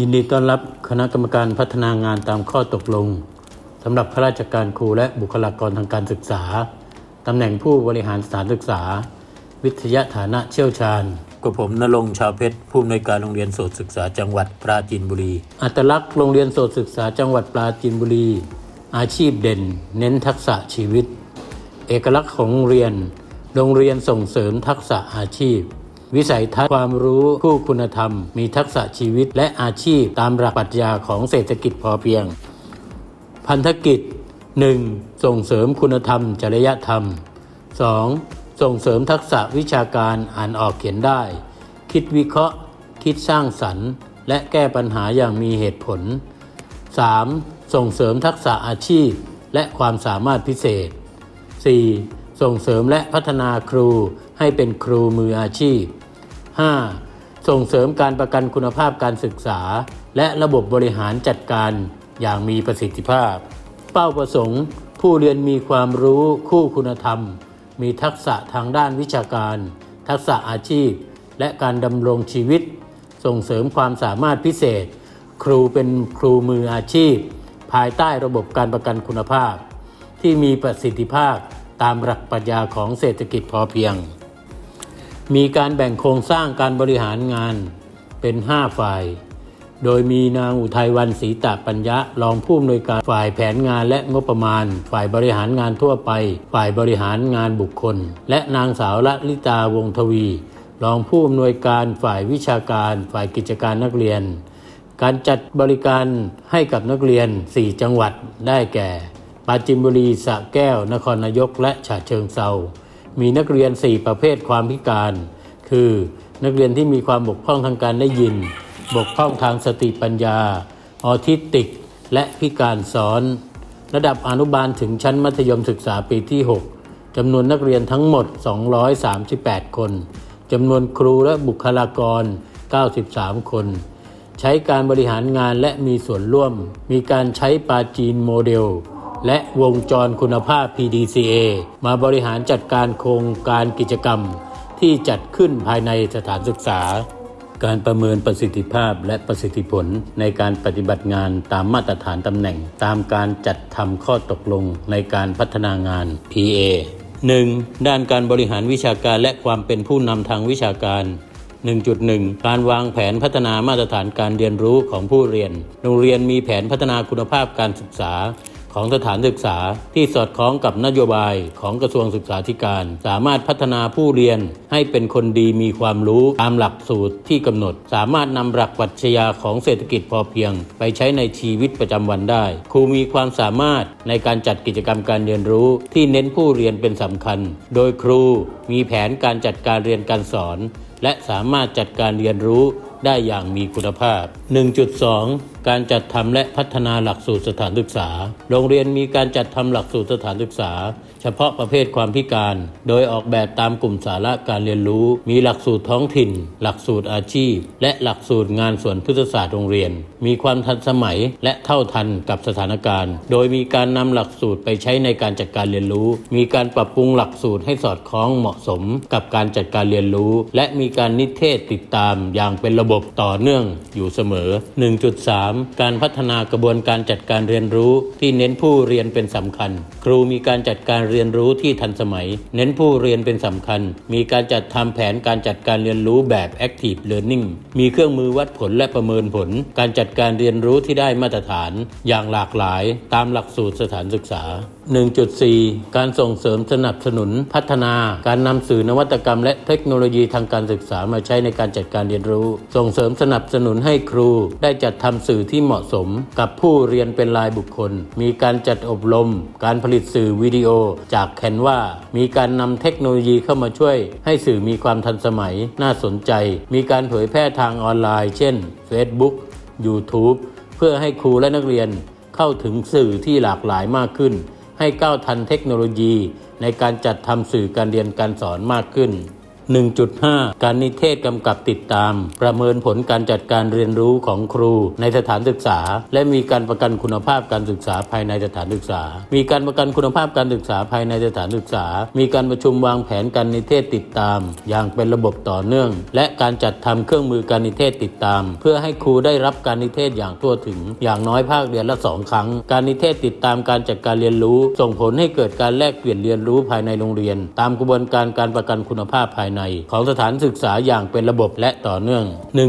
ยินดีต้อนรับคณะกรรมการพัฒนางานตามข้อตกลงสำหรับข้าราชการครูและบุคลากรทางการศึกษาตำแหน่งผู้บริหารสถานศึกษา วิทยาฐานะเชี่ยวชาญกับผมนรงค์ชาวเพชรผู้อำนวยการโรงเรียนโสตศึกษาจังหวัดปราจีนบุรี อัตลักษณ์โรงเรียนโสตศึกษาจังหวัดปราจีนบุรี อาชีพเด่น เน้นทักษะชีวิต เอกลักษณ์ของโรงเรียน โรงเรียนส่งเสริมทักษะอาชีพ วิสัยทัศน์ความรู้คู่คุณธรรม มีทักษะชีวิตและอาชีพตามหลักปรัชญาของเศรษฐกิจพอเพียง พันธกิจ 1. ส่งเสริมคุณธรรม จริยธรรม 2. ส่งเสริมทักษะวิชาการอ่านออกเขียนได้ คิดวิเคราะห์ คิดสร้างสรรค์ และแก้ปัญหาอย่างมีเหตุผล 3. ส่งเสริมทักษะอาชีพ และความสามารถพิเศษ 4. ส่งเสริมและพัฒนาครูให้เป็นครูมืออาชีพ 5. ส่งเสริมการประกันคุณภาพการศึกษา และระบบบริหารจัดการอย่างมีประสิทธิภาพ เป้าประสงค์ ผู้เรียนมีความรู้คู่คุณธรรม มีทักษะทางด้านวิชาการ ทักษะอาชีพ และการดำรงชีวิต ส่งเสริมความสามารถพิเศษ ครูเป็นครูมืออาชีพ ภายใต้ระบบการประกันคุณภาพ ที่มีประสิทธิภาพ ตามหลักปรัชญาของเศรษฐกิจพอเพียง มีการแบ่งโครงสร้างการบริหารงานเป็น 5 ฝ่าย โดยมีนางอุทัยวันศรีตะปัญญะรองผู้อำนวยการฝ่ายแผนงานและงบประมาณ ฝ่ายบริหารงานทั่วไป ฝ่ายบริหารงานบุคคล และนางสาวละลิตาวงทวี รองผู้อำนวยการฝ่ายวิชาการ ฝ่ายกิจการนักเรียน การจัดบริการให้กับนักเรียน 4 จังหวัดได้แก่ ปราจินบุรีสระแก้ว นครนายกและฉะเชิงเซามีนักเรียน 4 ประเภทความพิการ คือ นักเรียนที่มีความบกพร่องทางการได้ยิน บกพร่องทางสติปัญญา ออทิสติก และพิการซ้อน ระดับอนุบาลถึงชั้นมัธยมศึกษาปีที่ 6จำนวนนักเรียนทั้งหมด 238 คนจำนวนครูและบุคลากร 93 คน ใช้การบริหารงานและมีส่วนร่วม มีการใช้ปาจีนโมเดล และวงจรคุณภาพ PDCA มาบริหารจัดการโครงการกิจกรรมที่จัดขึ้นภายในสถานศึกษา การประเมินประสิทธิภาพและประสิทธิผลในการปฏิบัติงานตามมาตรฐานตำแหน่ง ตามการจัดทำข้อตกลงในการพัฒนางาน PA 1. ด้านการบริหารวิชาการและความเป็นผู้นำทางวิชาการ 1.1 การวางแผนพัฒนามาตรฐานการเรียนรู้ของผู้เรียน โรงเรียนมีแผนพัฒนาคุณภาพการศึกษา ของสถานศึกษาที่สอดคล้องกับนโยบายของกระทรวงศึกษาธิการ สามารถพัฒนาผู้เรียนให้เป็นคนดีมีความรู้ตามหลักสูตรที่กำหนด สามารถนำหลักปรัชญาของเศรษฐกิจพอเพียง ไปใช้ในชีวิตประจำวันได้ ครูมีความสามารถในการจัดกิจกรรมการเรียนรู้ที่เน้นผู้เรียนเป็นสำคัญ โดยครูมีแผนการจัดการเรียนการสอน และสามารถจัดการเรียนรู้ ได้อย่างมีคุณภาพ 1.2 การจัดทำและพัฒนาหลักสูตรสถานศึกษา โรงเรียนมีการจัดทำหลักสูตรสถานศึกษา เฉพาะประเภทความพิการ โดยออกแบบตามกลุ่มสาระการเรียนรู้ มีหลักสูตรท้องถิ่น หลักสูตรอาชีพ และหลักสูตรงานสวนพฤกษศาสตร์โรงเรียน มีความทันสมัยและเท่าทันกับสถานการณ์ โดยมีการนำหลักสูตรไปใช้ในการจัดการเรียนรู้ มีการปรับปรุงหลักสูตรให้สอดคล้องเหมาะสมกับการจัดการเรียนรู้ และมีการนิเทศติดตามอย่างเป็นระบบต่อเนื่องอยู่เสมอ 1.3 การพัฒนากระบวนการจัดการเรียนรู้ที่เน้นผู้เรียนเป็นสำคัญ ครูมีการจัดการเรียนรู้ที่ทันสมัย เน้นผู้เรียนเป็นสำคัญ มีการจัดทำแผนการจัดการเรียนรู้แบบ Active Learning มีเครื่องมือวัดผลและประเมินผล การจัดการเรียนรู้ที่ได้มาตรฐาน อย่างหลากหลาย ตามหลักสูตรสถานศึกษา 1.4 การส่งเสริมสนับสนุนพัฒนา การนำสื่อนวัตกรรม และเทคโนโลยีทางการศึกษามาใช้ในการจัดการเรียนรู้ ส่งเสริมสนับสนุนให้ครู ได้จัดทำสื่อที่เหมาะสม กับผู้เรียนเป็นรายบุคคล มีการจัดอบรม การผลิตสื่อวิดีโอ จากแคนวามีการนำเทคโนโลยีเข้ามาช่วย ให้สื่อมีความทันสมัย น่าสนใจ มีการเผยแพร่ทางออนไลน์ เช่น Facebook YouTube เพื่อให้ครูและนักเรียนเข้าถึงสื่อที่หลากหลายมากขึ้น ให้ก้าวทันเทคโนโลยี ในการจัดทำสื่อการเรียนการสอนมากขึ้น 1.5 การนิเทศกำกับติดตาม ประเมินผลการจัดการเรียนรู้ของครูในสถานศึกษา และมีการประกันคุณภาพการศึกษาภายในสถานศึกษา มีการประกันคุณภาพการศึกษาภายในสถานศึกษา มีการประชุมวางแผนการนิเทศติดตาม อย่างเป็นระบบต่อเนื่อง และการจัดทำเครื่องมือการนิเทศติดตาม เพื่อให้ครูได้รับการนิเทศอย่างทั่วถึง อย่างน้อยภาคเรียนละสองครั้ง การนิเทศติดตามการจัดการเรียนรู้ ส่งผลให้เกิดการแลกเปลี่ยนเรียนรู้ภายในโรงเรียน ตามกระบวนการการประกันคุณภาพภายในของสถานศึกษาอย่างเป็นระบบและต่อเนื่อง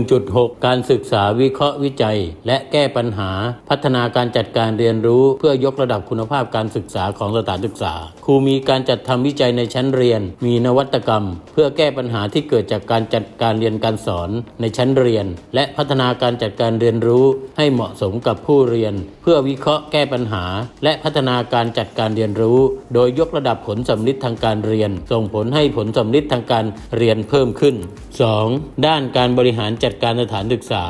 1.6 การศึกษาวิเคราะห์วิจัย และแก้ปัญหา พัฒนาการจัดการเรียนรู้ เพื่อยกระดับคุณภาพการศึกษาของสถานศึกษา ครูมีการจัดทำวิจัยในชั้นเรียน มีนวัตกรรม เพื่อแก้ปัญหาที่เกิดจากการจัดการเรียนการสอนในชั้นเรียน และพัฒนาการจัดการเรียนรู้ ให้เหมาะสมกับผู้เรียน เพื่อวิเคราะห์แก้ปัญหา และพัฒนาการจัดการเรียนรู้ โดยยกระดับผลสำลิดทางการเรียน ส่งผลให้ผลสำลิดทางการเรียนเพิ่มขึ้น 2. ด้านการบริหารจัดการสถานศึกษา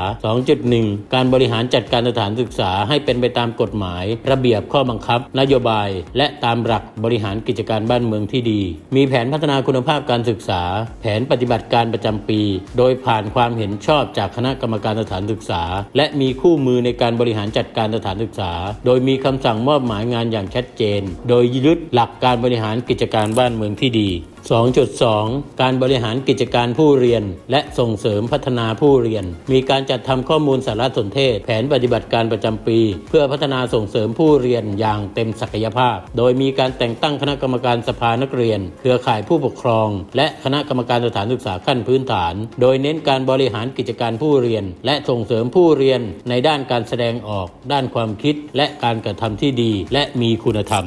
2.1 การบริหารจัดการสถานศึกษาให้เป็นไปตามกฎหมาย ระเบียบข้อบังคับ นโยบาย และตามหลักบริหารกิจการบ้านเมืองที่ดี มีแผนพัฒนาคุณภาพการศึกษา แผนปฏิบัติการประจำปี โดยผ่านความเห็นชอบจากคณะกรรมการสถานศึกษา และมีคู่มือในการบริหารจัดการสถานศึกษา โดยมีคำสั่งมอบหมายงานอย่างชัดเจน โดยยึดหลักการบริหารกิจการบ้านเมืองที่ดี 2.2 การบริหารกิจการผู้เรียน และส่งเสริมพัฒนาผู้เรียน มีการจัดทำข้อมูลสารสนเทศ แผนปฏิบัติการประจำปี เพื่อพัฒนาส่งเสริมผู้เรียนอย่างเต็มศักยภาพ โดยมีการแต่งตั้งคณะกรรมการสภานักเรียน เครือข่ายผู้ปกครอง และคณะกรรมการสถานศึกษาขั้นพื้นฐาน โดยเน้นการบริหารกิจการผู้เรียน และส่งเสริมผู้เรียนในด้านการแสดงออก ด้านความคิด และการกระทำที่ดี และมีคุณธรรม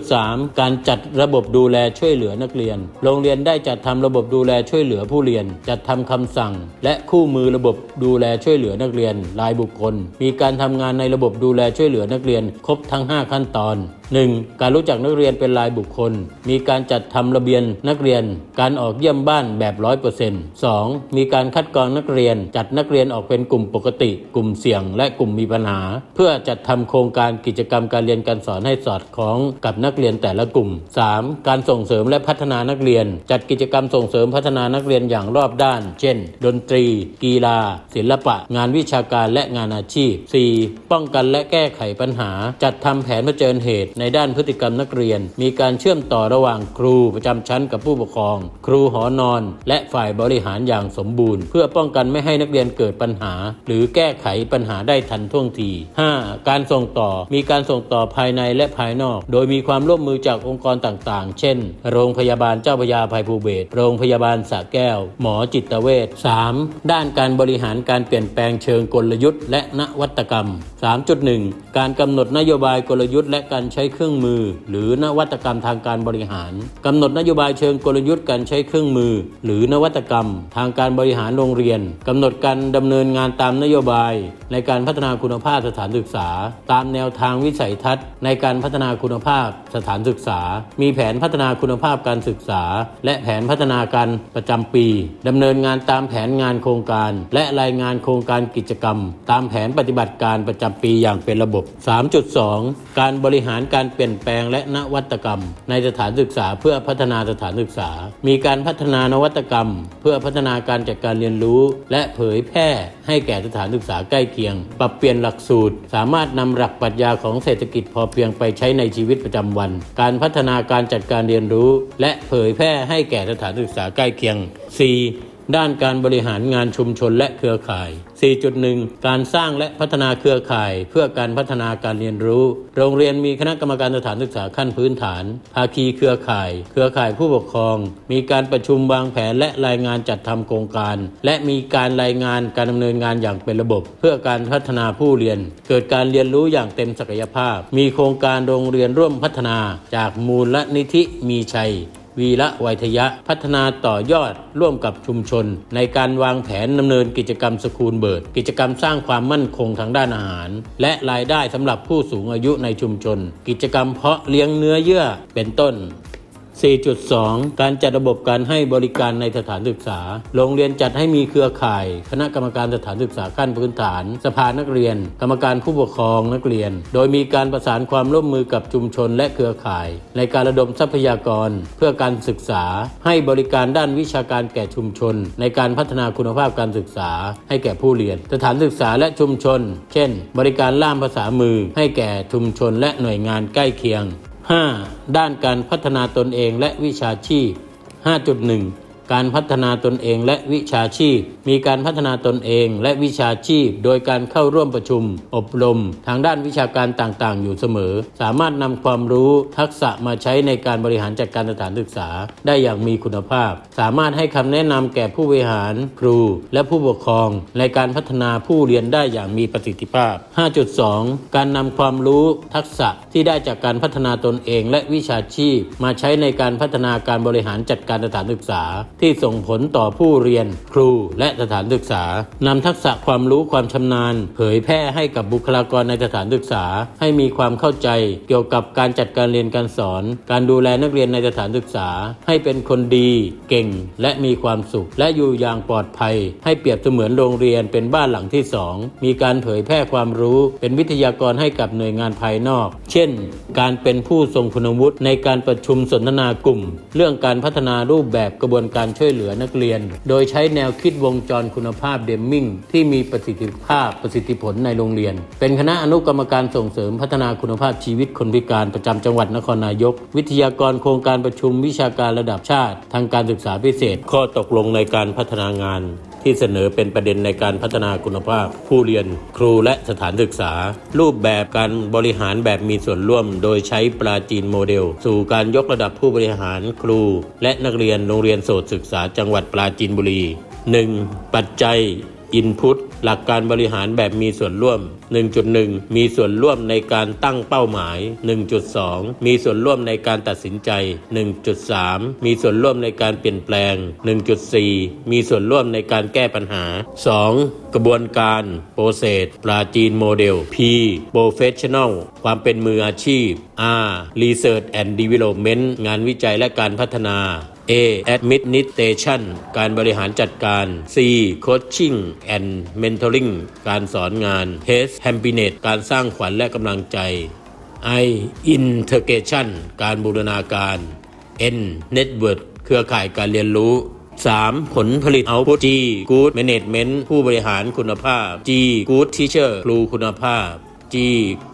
2.3 การจัดระบบดูแลช่วยเหลือนักเรียนโรงเรียนได้จัดทำระบบดูแลช่วยเหลือผู้เรียน จัดทำคำสั่ง และคู่มือระบบดูแลช่วยเหลือนักเรียนรายบุคคล มีการทำงานในระบบดูแลช่วยเหลือนักเรียน ครบทั้ง 5 ขั้นตอน 1. การรู้จักนักเรียนเป็นรายบุคคล มีการจัดทำระเบียนนักเรียน การออกเยี่ยมบ้านแบบร้อยเปอร์เซ็นต์สองมีการคัดกรองนักเรียน จัดนักเรียนออกเป็นกลุ่มปกติ กลุ่มเสี่ยง และกลุ่มมีปัญหา เพื่อจัดทำโครงการกิจกรรมการเรียนการสอนให้สอดคล้องกับนักเรียนแต่ละกลุ่ม 3. การส่งเสริมและพัฒนานักเรียน จัดกิจกรรมส่งเสริมพัฒนานักเรียนอย่างรอบด้าน เช่น ดนตรี กีฬา ศิลปะ งานวิชาการและงานอาชีพ 4. ป้องกันและแก้ไขปัญหา จัดทำแผนเผชิญเหตุในในด้านพฤติกรรมนักเรียน มีการเชื่อมต่อระหว่างครูประจำชั้นกับผู้ปกครอง ครูหอนอน และฝ่ายบริหารอย่างสมบูรณ์ เพื่อป้องกันไม่ให้นักเรียนเกิดปัญหา หรือแก้ไขปัญหาได้ทันท่วงที 5. การส่งต่อมีการส่งต่อภายในและภายนอก โดยมีความร่วมมือจากองค์กรต่างๆ เช่น โรงพยาบาลเจ้าพยาภัยภูเบศโรงพยาบาลสระแก้ว หมอจิตเวช 3. ด้านการบริหารการเปลี่ยนแปลงเชิงกลยุทธ์และนวัตกรรม 3.1 การกำหนดนโยบายกลยุทธ์และการใช้เครื่องมือ หรือนวัตกรรมทางการบริหารกำหนดนโยบายเชิงกลยุทธ์การใช้เครื่องมือ หรือนวัตกรรม ทางการบริหารโรงเรียนกำหนดการดำเนินงานตามนโยบายในการพัฒนาคุณภาพสถานศึกษา ตามแนวทางวิสัยทัศน์ ในการพัฒนาคุณภาพสถานศึกษา มีแผนพัฒนาคุณภาพการศึกษา และแผนพัฒนาการประจำปี ดำเนินงานตามแผนงานโครงการ และรายงานโครงการกิจกรรม ตามแผนปฏิบัติการประจำปีอย่างเป็นระบบ 3.2 การบริหารการเปลี่ยนแปลงและนวัตกรรม ในสถานศึกษาเพื่อพัฒนาสถานศึกษา มีการพัฒนานวัตกรรม เพื่อพัฒนาการจัดการเรียนรู้ และเผยแพร่ให้แก่สถานศึกษาใกล้เคียงปรับเปลี่ยนหลักสูตร สามารถนำหลักปรัชญาของเศรษฐกิจพอเพียงไปใช้ในชีวิตประจำวัน การพัฒนาการจัดการเรียนรู้ และเผยแพร่ให้แก่สถานศึกษาใกล้เคียง 4. ด้านการบริหารงานชุมชนและเครือข่าย 4.1 การสร้างและพัฒนาเครือข่าย เพื่อการพัฒนาการเรียนรู้ โรงเรียนมีคณะกรรมการสถานศึกษาขั้นพื้นฐาน ภาคีเครือข่าย เครือข่ายผู้ปกครอง มีการประชุมวางแผนและรายงานจัดทำโครงการ และมีการรายงานการดำเนินงานอย่างเป็นระบบ เพื่อการพัฒนาผู้เรียน เกิดการเรียนรู้อย่างเต็มศักยภาพ มีโครงการโรงเรียนร่วมพัฒนา จากมูลนิธิมีชัย วีระไวยทยะ พัฒนาต่อยอดร่วมกับชุมชน ในการวางแผนดำเนินกิจกรรมสกูลเบิร์ด กิจกรรมสร้างความมั่นคงทางด้านอาหาร และรายได้สำหรับผู้สูงอายุในชุมชน กิจกรรมเพาะเลี้ยงเนื้อเยื่อเป็นต้น 4.2 การจัดระบบการให้บริการในสถานศึกษา โรงเรียนจัดให้มีเครือข่าย คณะกรรมการสถานศึกษาขั้นพื้นฐาน สภานักเรียน กรรมการผู้ปกครองนักเรียน โดยมีการประสานความร่วมมือกับชุมชนและเครือข่าย ในการระดมทรัพยากร เพื่อการศึกษา ให้บริการด้านวิชาการแก่ชุมชน ในการพัฒนาคุณภาพการศึกษา ให้แก่ผู้เรียน สถานศึกษาและชุมชน เช่น บริการล่ามภาษามือ ให้แก่ชุมชนและหน่วยงานใกล้เคียง 5. ด้านการพัฒนาตนเองและวิชาชีพ 5.1 การพัฒนาตนเองและวิชาชีพ มีการพัฒนาตนเองและวิชาชีพ โดยการเข้าร่วมประชุม อบรม ทางด้านวิชาการต่างๆ อยู่เสมอ สามารถนำความรู้ทักษะมาใช้ในการบริหารจัดการสถานศึกษา ได้อย่างมีคุณภาพ สามารถให้คำแนะนำแก่ผู้บริหาร ครู และผู้ปกครอง ในการพัฒนาผู้เรียนได้อย่างมีประสิทธิภาพ 5.2 การนำความรู้ทักษะที่ได้จากการพัฒนาตนเองและวิชาชีพ มาใช้ในการพัฒนาการบริหารจัดการสถานศึกษาทที่ส่งผลต่อผู้เรียน ครูและสถานศึกษานำทักษะความรู้ความชำนาญ เผยแพร่ให้กับบุคลากรในสถานศึกษา ให้มีความเข้าใจ เกี่ยวกับการจัดการเรียนการสอน การดูแลนักเรียนในสถานศึกษา ให้เป็นคนดี เก่ง และมีความสุข และอยู่อย่างปลอดภัย ให้เปรียบเสมือนโรงเรียนเป็นบ้านหลังที่สองมีการเผยแพร่ความรู้ เป็นวิทยากรให้กับหน่วยงานภายนอก เช่น การเป็นผู้ทรงคุณวุฒิในการประชุมสนทนากลุ่ม เรื่องการพัฒนารูปแบบกระบวนการช่วยเหลือนักเรียน โดยใช้แนวคิดวงจรคุณภาพเดมมิงที่มีประสิทธิภาพประสิทธิผลในโรงเรียน เป็นคณะอนุกรรมการส่งเสริมพัฒนาคุณภาพชีวิตคนพิการประจำจังหวัดนครนายก วิทยากรโครงการประชุมวิชาการระดับชาติ ทางการศึกษาพิเศษ ข้อตกลงในการพัฒนางาน ที่เสนอเป็นประเด็นในการพัฒนาคุณภาพ ผู้เรียนครูและสถานศึกษา รูปแบบการบริหารแบบมีส่วนร่วม โดยใช้ปราจีนโมเดล สู่การยกระดับผู้บริหารครู และนักเรียนโรงเรียนโสตศึกษาจังหวัดปราจีนบุรี 1. ปัจจัย อินพุต หลักการบริหารแบบมีส่วนร่วม 1.1 มีส่วนร่วมในการตั้งเป้าหมาย 1.2 มีส่วนร่วมในการตัดสินใจ 1.3 มีส่วนร่วมในการเปลี่ยนแปลง 1.4 มีส่วนร่วมในการแก้ปัญหา 2. กระบวนการโปรเซสปราจีนโมเดล P Professional ความเป็นมืออาชีพ R Research and Development งานวิจัยและการพัฒนา A Administration การบริหารจัดการ C Coaching and Mentoring การสอนงาน H Happiness การสร้างขวัญและกำลังใจ I Integration การบูรณาการ N Network เครือข่ายการเรียนรู้ 3. ผลผลิต Output G Good Management ผู้บริหารคุณภาพ G Good Teacher ครูคุณภาพ G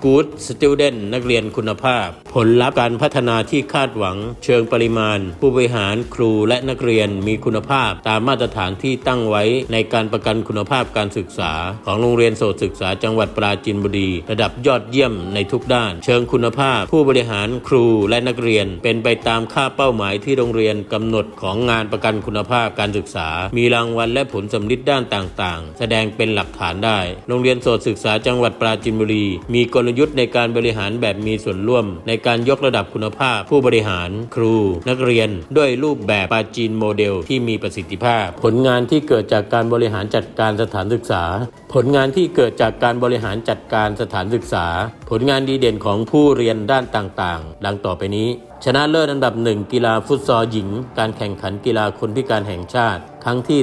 Good Student นักเรียนคุณภาพ ผลลัพธ์การพัฒนาที่คาดหวัง เชิงปริมาณ ผู้บริหารครูและนักเรียนมีคุณภาพ ตามมาตรฐานที่ตั้งไว้ในการประกันคุณภาพการศึกษา ของโรงเรียนโสตศึกษาจังหวัดปราจีนบุรี ระดับยอดเยี่ยมในทุกด้าน เชิงคุณภาพ ผู้บริหารครูและนักเรียน เป็นไปตามค่าเป้าหมายที่โรงเรียนกำหนดของงานประกันคุณภาพการศึกษา มีรางวัลและผลสำลิดด้านต่างๆ แสดงเป็นหลักฐานได้ โรงเรียนโสตศึกษาจังหวัดปราจีนบุรีมีกลยุทธ์ในการบริหารแบบมีส่วนร่วม ในการยกระดับคุณภาพ ผู้บริหาร ครู นักเรียน ด้วยรูปแบบปาจีนโมเดลที่มีประสิทธิภาพ ผลงานที่เกิดจากการบริหารจัดการสถานศึกษา ผลงานที่เกิดจากการบริหารจัดการสถานศึกษา ผลงานดีเด่นของผู้เรียนด้านต่างๆ ดังต่อไปนี้ ชนะเลิศอันดับหนึ่งกีฬาฟุตซอลหญิง การแข่งขันกีฬาคนพิการแห่งชาติ ครั้งที่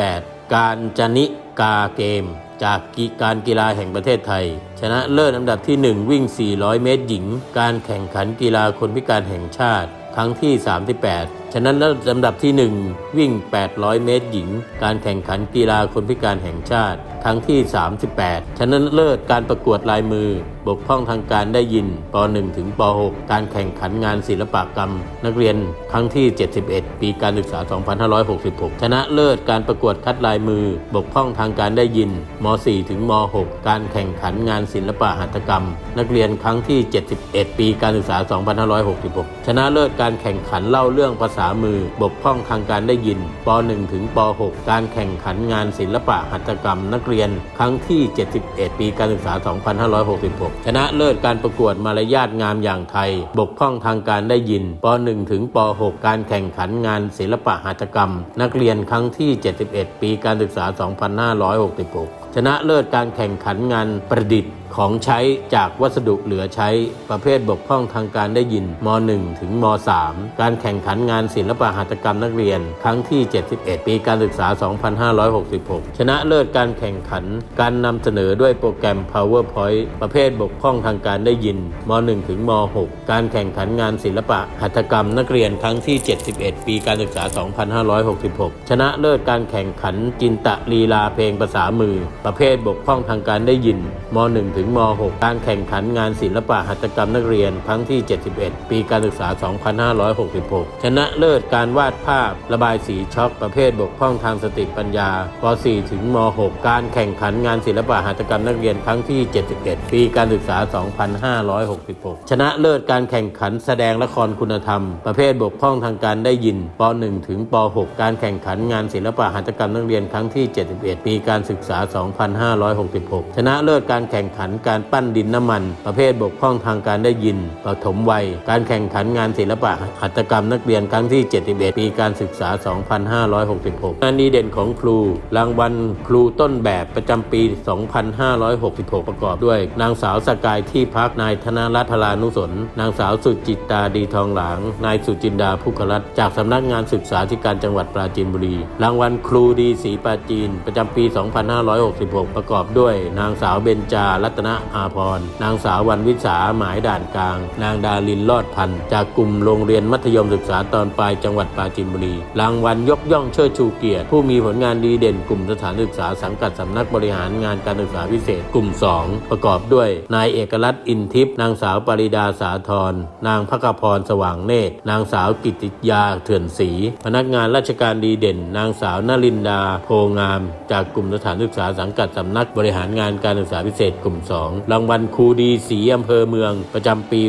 38 การจนิกาเกม จากกีการกีฬาแห่งประเทศไทย ชนะเลิศอันดับที่ 1 วิ่ง 400 เมตรหญิง การแข่งขันกีฬาคนพิการแห่งชาติ ครั้งที่ 38 ชนะเลิศลำดับที่ 1 วิ่ง 800 เมตรหญิง การแข่งขันกีฬาคนพิการแห่งชาติ ครั้งที่ 38 ชนะเลิศการประกวดลายมือ บกพร่องทางการได้ยินป .1 ถึงป .6 การแข่งขันงานศิลปกรรม นักเรียนครั้งที่ 71 ปีการศึกษา 2566 ชนะเลิศการประกวดคัดลายมือ บกพร่องทางการได้ยินม .4 ถึงม .6 การแข่งขันงานศิลปะหัตถกรรม นักเรียนครั้งที่ 71 ปีการศึกษา 2566 ชนะเลิศการแข่งขันเล่าเรื่องภาษามือ บกพร่องทางการได้ยินป .1 ถึงป .6 การแข่งขันงานศิลปะหัตถกรรม นักเรียนครั้งที่ 71 ปีการศึกษา 2566ชนะเลิศการประกวดมารยาทงามอย่างไทย บกพร่องทางการได้ยินป .1 ถึงป .6 การแข่งขันงานศิลปะหัตถกรรม นักเรียนครั้งที่ 71 ปีการศึกษา 2566 ชนะเลิศการแข่งขันงานประดิษฐ์ของใช้จากวัสดุเหลือใช้ประเภทบกพร่องทางการได้ยินม .1 ถึงม .3 การแข่งขันงานศิลปหัตถกรรมนักเรียน ครั้งที่ 71 ปีการศึกษา 2566 ชนะเลิศการแข่งขัน การนำเสนอด้วยโปรแกรม PowerPoint ประเภทบกพร่องทางการได้ยินม .1 ถึงม .6 การแข่งขันงานศิลปะหัตถกรรมนักเรียนครั้งที่ 71 ปีการศึกษา 2566 ชนะเลิศการแข่งขันจินตะลีลาเพลงภาษามือประเภทบกพร่องทางการได้ยินม .1 ถึงม .6 การแข่งขันงานศิลปะหัตถกรรมนักเรียนครั้งที่ 71 ปีการศึกษา 2566 ชนะเลิศการวาดภาพ ระบายสีช็อกประเภทบกพร่องทางสติปัญญาป .4 ถึงม .6 การแข่งขันงานศิลปะหัตถกรรมนักเรียนครั้งที่ 71 ปีการศึกษา 2566 ชนะเลิศการแข่งขันแสดงละครคุณธรรม ประเภทบกพร่องทางการได้ยินป .1 ถึงป .6 การแข่งขันงานศิลปะหัตถกรรมนักเรียนครั้งที่ 71 ปีการศึกษา2566 ชนะเลิศการแข่งขันการปั้นดินน้ำมัน ประเภทบกพร่องทางการได้ยินปฐมวัย การแข่งขันงานศิลปะหัตถกรรมนักเรียนครั้งที่ 71 ปีการศึกษา 2566 งานดีเด่นของครู รางวัลครูต้นแบบประจำปี 2566 ประกอบด้วย นางสาวสกายที่พักนายธนรัตน์พลานุสน นางสาวสุจิตตาดีทองหลาง นายสุจินดาภุกรัตจากสำนักงานศึกษาธิการจังหวัดปราจีนบุรี รางวัลครูดีศรีปราจีนประจำปี 2566ประกอบด้วย นางสาวเบญจารัตนอาภรนางสาววันวิสาหมายด่านกลาง นางดาลินลอดพันธ์จากกลุ่มโรงเรียนมัธยมศึกษาตอนปลายจังหวัดปราจีนบุรีรางวัลยกย่องเชิดชูเกียรติ ผู้มีผลงานดีเด่นกลุ่มสถานศึกษาสังกัดสำนักบริหารงานการศึกษาพิเศษกลุ่ม 2 ประกอบด้วย นายเอกรัตน์อินทิพย์นางสาวปริดาสาธรนางพกพรสว่างเนตรนางสาวกิติยาเถื่อนศรีพนักงานราชการดีเด่น นางสาวนลินดาโพงาม จากกลุ่มสถานศึกษาสังงกัดสำนักบริหารงานการศึกษาพิเศษกลุ่ม 2 รางวัลครูดีศรีอำเภอเมือง ประจำปี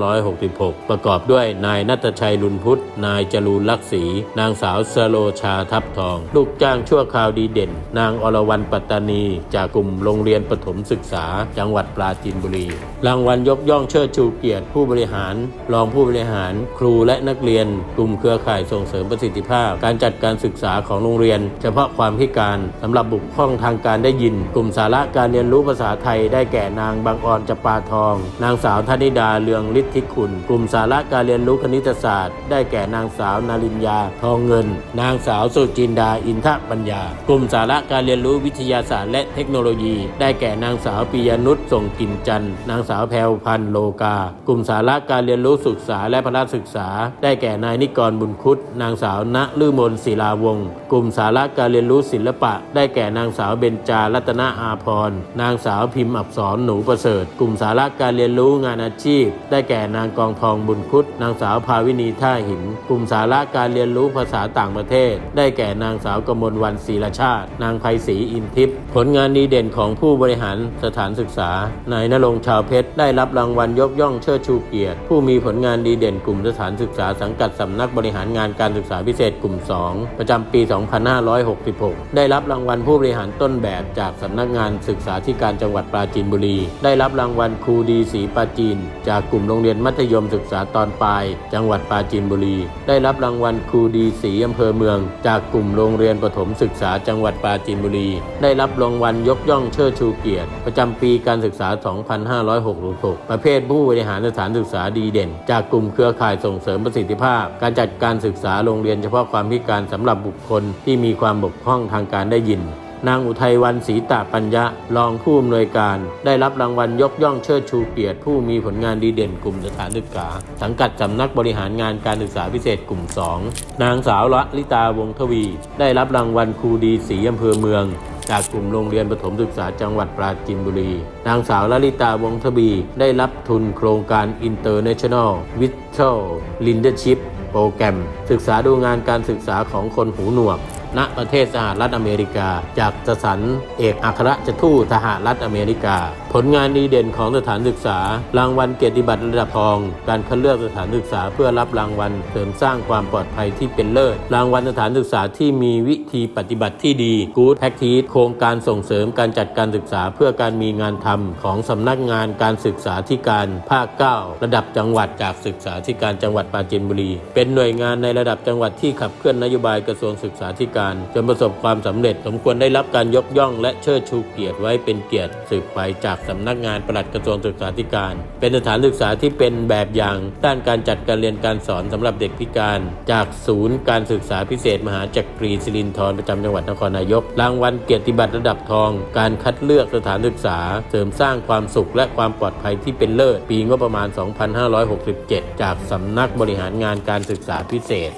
2566 ประกอบด้วยนายนัตชัยลุนพุทธ นายจรูนลักษี นางสาวสโลชาทับทอง ลูกจ้างชั่วคราวดีเด่น นางอรวรรณปัตตานี จากกลุ่มโรงเรียนประถมศึกษา จังหวัดปราจีนบุรี รางวัลยกย่องเชิดชูเกียรติผู้บริหาร รองผู้บริหาร ครูและนักเรียน กลุ่มเครือข่ายส่งเสริมประสิทธิภาพ การจัดการศึกษาของโรงเรียน เฉพาะความพิการสำหรับบุคคลทางางการได้ยิน กลุ่มสาระการเรียนรู้ภาษาไทยได้แก่นางบางออนจปาทอง นางสาวธนิดาเลืองฤทธิคุณ กลุ่มสาระการเรียนรู้คณิตศาสตร์ ได้แก่นางสาวนารินยาทองเงิน นางสาวสุจินดาอินทปัญญา กลุ่มสาระการเรียนรู้วิทยาศาสตร์และเทคโนโลยี ได้แก่นางสาวปิยนุชส่งกินจันทร์นางสาวแพรวพันธ์โลกา กลุ่มสาระการเรียนรู้ศึกษาและพละศึกษา ได้แก่นายนิกรบุญคุดนางสาวณลือมนศิลาวงศ์กลุ่มสาระการเรียนรู้ศิลปะ ได้แก่นางสาวเบญจารัตนอาภรนางสาวพิมพ์อับสรหนูประเสริฐ กลุ่มสาระการเรียนรู้งานอาชีพ ได้แก่นางกองทองบุญคุดนางสาวภาวินีท่าหิน กลุ่มสาระการเรียนรู้ภาษาต่างประเทศ ได้แก่นางสาวกมลวันศรีรชาติ นางไพศรีอินทิพย์ผลงานดีเด่นของผู้บริหารสถานศึกษานายนรงชาวเพชรได้รับรางวัลยกย่องเชิดชูเกียรติ ผู้มีผลงานดีเด่นกลุ่มสถานศึกษาสังกัดสำนักบริหารงานการศึกษาพิเศษกลุ่ม 2 ประจำปี 2566 ได้รับรางวัลผู้บริหารต้น้นแบบจากสำนักงานศึกษาธิการจังหวัดปราจีนบุรี ได้รับรางวัลครูดีศรีปราจีน จากกลุ่มโรงเรียนมัธยมศึกษาตอนปลาย จังหวัดปราจีนบุรี ได้รับรางวัลครูดีศรีอำเภอเมือง จากกลุ่มโรงเรียนประถมศึกษาจังหวัดปราจีนบุรี ได้รับรางวัลยกย่องเชิดชูเกียรติ ประจำปีการศึกษา 2566 ประเภทผู้บริหารสถานศึกษาดีเด่น จากกลุ่มเครือข่ายส่งเสริมประสิทธิภาพ การจัดการศึกษาโรงเรียนเฉพาะความพิการสำหรับบุคคลที่มีความบกพร่องทางการได้ยิน นางอุทัยวันศรีตาปัญญะรองผู้อำนวยการ ได้รับรางวัลยกย่องเชิดชูเกียรติผู้มีผลงานดีเด่นกลุ่มสถานศึกษา สังกัดสำนักบริหารงานการศึกษาพิเศษกลุ่ม 2 นางสาวละลิตาวงทวี ได้รับรางวัลครูดีศรีอำเภอเมืองจากกลุ่มโรงเรียนประถมศึกษาจังหวัดปราจีนบุรี นางสาวลลิตาวงทวีได้รับทุนโครงการ International Visual Leadership โปรแกรม ศึกษาดูงานการศึกษาของคนหูหนวก ณประเทศสหรัฐอเมริกา จากสถานเอกอัครราชทูตสหรัฐอเมริกา ผลงานดีเด่นของสถานศึกษา รางวัลเกียรติบัตรระดับทอง การคัดเลือกสถานศึกษาเพื่อรับรางวัลเสริมสร้างความปลอดภัยที่เป็นเลิศ รางวัลสถานศึกษาที่มีวิธีปฏิบัติที่ดี Good Practice โครงการส่งเสริมการจัดการศึกษาเพื่อการมีงานทำของสำนักงานการศึกษาธิการภาค 9 ระดับจังหวัดจากศึกษาธิการจังหวัดปราจีนบุรี เป็นหน่วยงานในระดับจังหวัดที่ขับเคลื่อนนโยบายกระทรวงศึกษาธิการการจนประสบความสำเร็จ สมควรได้รับการยกย่อง และเชิดชูเกียรติไว้เป็นเกียรติสืบไปจากสำนักงานปลัดกระทรวงศึกษาธิการ เป็นสถานศึกษาที่เป็นแบบอย่าง ด้านการจัดการเรียนการสอนสำหรับเด็กพิการ จากศูนย์การศึกษาพิเศษ มหาจักรีสิรินธรประจำจังหวัดนครนายก รางวัลเกียรติบัตรระดับทอง การคัดเลือกสถานศึกษา เสริมสร้างความสุขและความปลอดภัยที่เป็นเลิศปีงบประมาณ 2567 จากสำนักบริหารงานการศึกษาพิเศษ